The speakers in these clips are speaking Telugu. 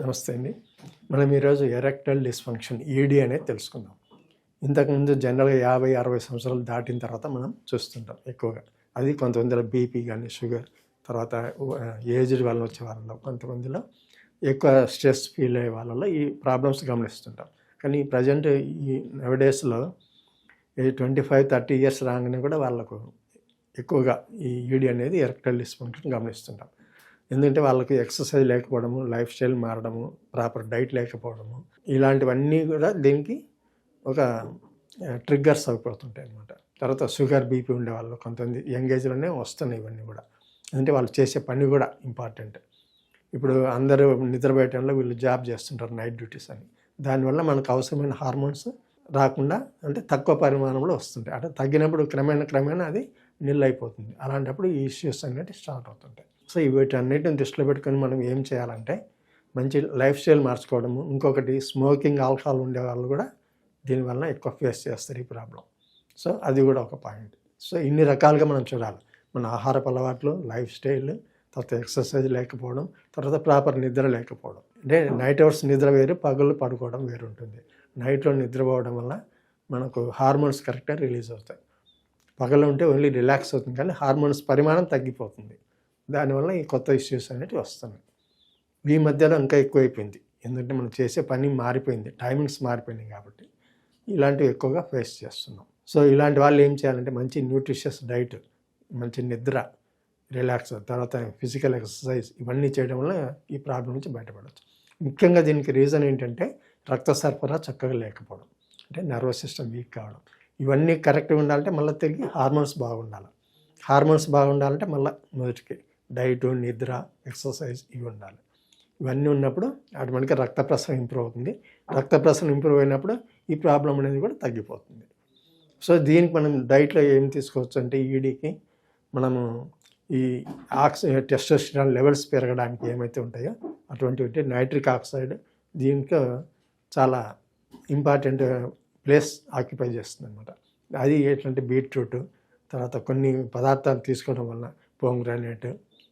నమస్తే అండి. మనం ఈరోజు ఎరెక్టల్ డిస్ఫంక్షన్ ఈడీ అనేది తెలుసుకుందాం. ఇంతకుముందు జనరల్గా యాభై అరవై సంవత్సరాలు దాటిన తర్వాత మనం చూస్తుంటాం ఎక్కువగా. అది కొంతమందిలో బీపీ కానీ షుగర్ తర్వాత ఏజ్డ్ వాళ్ళని వచ్చే వాళ్ళలో కొంతమందిలో ఎక్కువ స్ట్రెస్ ఫీల్ అయ్యే వాళ్ళలో ఈ ప్రాబ్లమ్స్ గమనిస్తుంటాం. కానీ ప్రజెంట్ ఈ నవడేస్లో ఈ ట్వంటీ ఫైవ్ థర్టీ ఇయర్స్ రాగానే కూడా వాళ్ళకు ఎక్కువగా ఈ ఈడీ అనేది ఎరెక్టల్ డిస్ఫంక్షన్ గమనిస్తుంటాం. ఎందుకంటే వాళ్ళకి ఎక్సర్సైజ్ లేకపోవడము లైఫ్ స్టైల్ మారడము ప్రాపర్ డైట్ లేకపోవడము ఇలాంటివన్నీ కూడా దీనికి ఒక ట్రిగ్గర్స్ అయిపోతుంటాయి అనమాట తర్వాత షుగర్ బీపీ ఉండే వాళ్ళు కొంతమంది యంగ్ ఏజ్లోనే వస్తున్నాయి ఇవన్నీ కూడా. ఎందుకంటే వాళ్ళు చేసే పని కూడా ఇంపార్టెంట్. ఇప్పుడు అందరూ నిద్రపోయే టైంలో వీళ్ళు జాబ్ చేస్తుంటారు నైట్ డ్యూటీస్ అని. దానివల్ల మనకు అవసరమైన హార్మోన్స్ రాకుండా అంటే తక్కువ పరిమాణంలో వస్తుంటాయి. అంటే తగ్గినప్పుడు క్రమేణ క్రమేణా అది నిల్ అయిపోతుంది. అలాంటప్పుడు ఈ ఇష్యూస్ అనేవి స్టార్ట్ అవుతుంటాయి. సో వీటన్నిటిని దృష్టిలో పెట్టుకొని మనం ఏం చేయాలంటే మంచి లైఫ్ స్టైల్ మార్చుకోవడము. ఇంకొకటి స్మోకింగ్ ఆల్కహాల్ ఉండే వాళ్ళు కూడా దీనివల్ల ఎక్కువ ఫేస్ చేస్తారు ఈ ప్రాబ్లం. సో అది కూడా ఒక పాయింట్. సో ఇన్ని రకాలుగా మనం చూడాలి. మన ఆహారపు అలవాట్లు లైఫ్ స్టైల్ తర్వాత ఎక్సర్సైజ్ లేకపోవడం తర్వాత ప్రాపర్ నిద్ర లేకపోవడం. అంటే నైట్ అవర్స్ నిద్ర వేరు పగలు పడుకోవడం వేరు ఉంటుంది నైట్లో నిద్రపోవడం వల్ల మనకు హార్మోన్స్ కరెక్ట్గా రిలీజ్ అవుతాయి. పగలు ఉంటే ఓన్లీ రిలాక్స్ అవుతుంది. కానీ హార్మోన్స్ పరిమాణం తగ్గిపోతుంది. దానివల్ల ఈ కొత్త ఇష్యూస్ అనేటివి వస్తున్నాయి. ఈ మధ్యలో ఇంకా ఎక్కువైపోయింది. ఎందుకంటే మనం చేసే పని మారిపోయింది. టైమింగ్స్ మారిపోయినాయి కాబట్టి ఇలాంటివి ఎక్కువగా ఫేస్ చేస్తున్నాం. సో ఇలాంటి వాళ్ళు ఏం చేయాలంటే మంచి న్యూట్రిషియస్ డైట్ మంచి నిద్ర రిలాక్స్ తర్వాత ఫిజికల్ ఎక్సర్సైజ్ ఇవన్నీ చేయడం వల్ల ఈ ప్రాబ్లం నుంచి బయటపడవచ్చు ముఖ్యంగా దీనికి రీజన్ ఏంటంటే రక్త సరఫరా చక్కగా లేకపోవడం. అంటే నర్వస్ సిస్టమ్ వీక్ కావడం. ఇవన్నీ కరెక్ట్గా ఉండాలంటే మళ్ళీ తిరిగి హార్మోన్స్ బాగుండాలి. హార్మోన్స్ బాగుండాలంటే మళ్ళీ మొదటికి డైట్ నిద్ర ఎక్సర్సైజ్ ఇవి ఉండాలి. ఇవన్నీ ఉన్నప్పుడు ఆటోమేటిక్గా రక్త ప్రసరణ ఇంప్రూవ్ అవుతుంది. రక్త ప్రసరణ ఇంప్రూవ్ అయినప్పుడు ఈ ప్రాబ్లం అనేది కూడా తగ్గిపోతుంది. సో దీనికి మనం డైట్లో ఏం తీసుకోవచ్చు అంటే ఈడీకి మనము ఈ ఆక్సి టెస్టోస్టిరాన్ లెవెల్స్ పెరగడానికి ఏమైతే ఉంటాయో అటువంటివి నైట్రిక్ ఆక్సైడ్ దీనికి చాలా ఇంపార్టెంట్ ప్లేస్ ఆక్యుపై చేస్తుంది అనమాట అది ఏంటంటే బీట్రూట్ తర్వాత కొన్ని పదార్థాలు తీసుకోవడం వల్ల పోంగ్రానేట్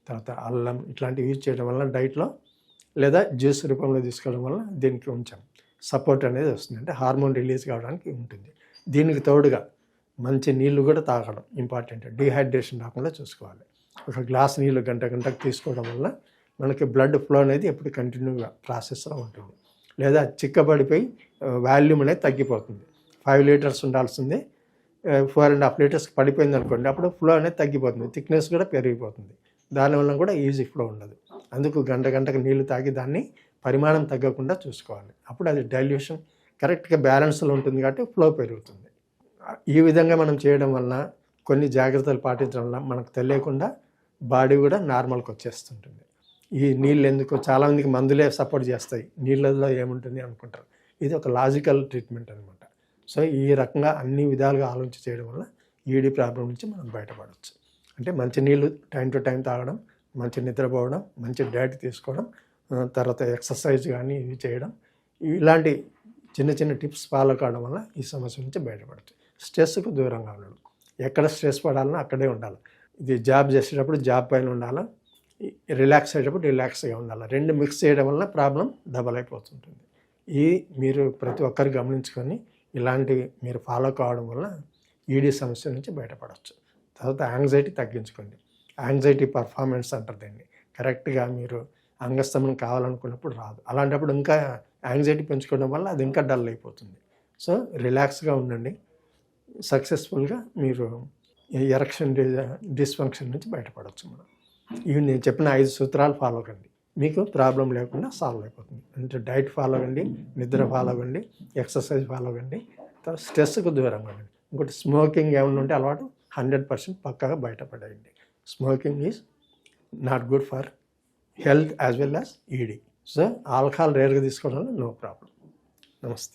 తర్వాత అల్లం ఇట్లాంటివి యూజ్ చేయడం వల్ల డైట్లో లేదా జ్యూస్ రూపంలో తీసుకోవడం వల్ల దీనికి కొంచెం సపోర్ట్ అనేది వస్తుంది. అంటే హార్మోన్ రిలీజ్ కావడానికి ఉంటుంది. దీనికి తోడుగా మంచి నీళ్ళు కూడా తాగడం ఇంపార్టెంట్ డీహైడ్రేషన్ రాకుండా చూసుకోవాలి. ఒక గ్లాస్ నీళ్ళు గంట గంటకు తీసుకోవడం వల్ల మనకి బ్లడ్ ఫ్లో అనేది ఎప్పుడు కంటిన్యూగా ప్రాసెస్లో ఉంటుంది. లేదా చిక్కబడిపోయి వాల్యూమ్ అనేది తగ్గిపోతుంది. ఫైవ్ లీటర్స్ ఉండాల్సిందే. ఫోర్ అండ్ హాఫ్ లీటర్స్ పడిపోయింది అనుకోండి అప్పుడు ఫ్లో అనేది తగ్గిపోతుంది. థిక్నెస్ కూడా పెరిగిపోతుంది. దానివల్ల కూడా ఈజీ ఫ్లో ఉండదు. అందుకు గంట గంటకు నీళ్ళు తాగి దాన్ని పరిమాణం తగ్గకుండా చూసుకోవాలి. అప్పుడు అది డైల్యూషన్ కరెక్ట్గా బ్యాలెన్స్లో ఉంటుంది కాబట్టి ఫ్లో పెరుగుతుంది. ఈ విధంగా మనం చేయడం వలన కొన్ని జాగ్రత్తలు పాటించడం వల్ల మనకు తెలియకుండా బాడీ కూడా నార్మల్కి వచ్చేస్తుంటుంది. ఈ నీళ్ళు ఎందుకు చాలామందికి మందులే సపోర్ట్ చేస్తాయి. నీళ్ళలో ఏముంటుంది అనుకుంటారు. ఇది ఒక లాజికల్ ట్రీట్మెంట్ అనమాట సో ఈ రకంగా అన్ని విధాలుగా ఆలోచించి చేయడం వల్ల ఈడీ ప్రాబ్లం నుంచి మనం బయటపడవచ్చు అంటే మంచి నీళ్ళు టైం టు టైం తాగడం మంచి నిద్రపోవడం మంచి డైట్ తీసుకోవడం తర్వాత ఎక్సర్సైజ్ కానీ ఇవి చేయడం. ఇలాంటి చిన్న చిన్న టిప్స్ ఫాలో కావడం వల్ల ఈ సమస్య నుంచి బయటపడచ్చు. స్ట్రెస్కు దూరంగా ఉండడం ఎక్కడ స్ట్రెస్ పడాలన్నా అక్కడే ఉండాలి. ఇది జాబ్ చేసేటప్పుడు జాబ్ పైన ఉండాలా? రిలాక్స్ అయ్యేటప్పుడు రిలాక్స్గా ఉండాలి? రెండు మిక్స్ చేయడం వల్ల ప్రాబ్లం డబల్ అయిపోతుంటుంది. ఈ మీరు ప్రతి ఒక్కరు గమనించుకొని ఇలాంటివి మీరు ఫాలో కావడం వల్ల ఈడీ సమస్య నుంచి బయటపడవచ్చు తర్వాత యాంగ్జైటీ తగ్గించుకోండి. యాంగ్జైటీ పర్ఫార్మెన్స్ అంటారు దాన్ని. కరెక్ట్గా మీరు అంగస్తమనం కావాలనుకున్నప్పుడు రాదు. అలాంటప్పుడు ఇంకా యాంగ్జైటీ పెంచుకోవడం వల్ల అది ఇంకా డల్ అయిపోతుంది. సో రిలాక్స్గా ఉండండి. సక్సెస్ఫుల్గా మీరు ఎరక్షన్ డిస్ఫంక్షన్ నుంచి బయటపడవచ్చు మనం. ఇవి నేను చెప్పిన ఐదు సూత్రాలు ఫాలో కండి. మీకు ప్రాబ్లం లేకుండా సాల్వ్ అయిపోతుంది. అంటే డైట్ ఫాలో అవ్వండి నిద్ర ఫాలో అవ్వండి ఎక్సర్సైజ్ ఫాలో అవ్వండి తర్వాత స్ట్రెస్కు దూరంగా ఉండండి. ఇంకోటి స్మోకింగ్ ఏమైనా ఉంటే అలవాటు హండ్రెడ్ పర్సెంట్ పక్కాగా బయటపడేయండి. Smoking is not good for health as well as ED. So alcohol రేర్గా తీసుకోవడం నో ప్రాబ్లం. నమస్తే.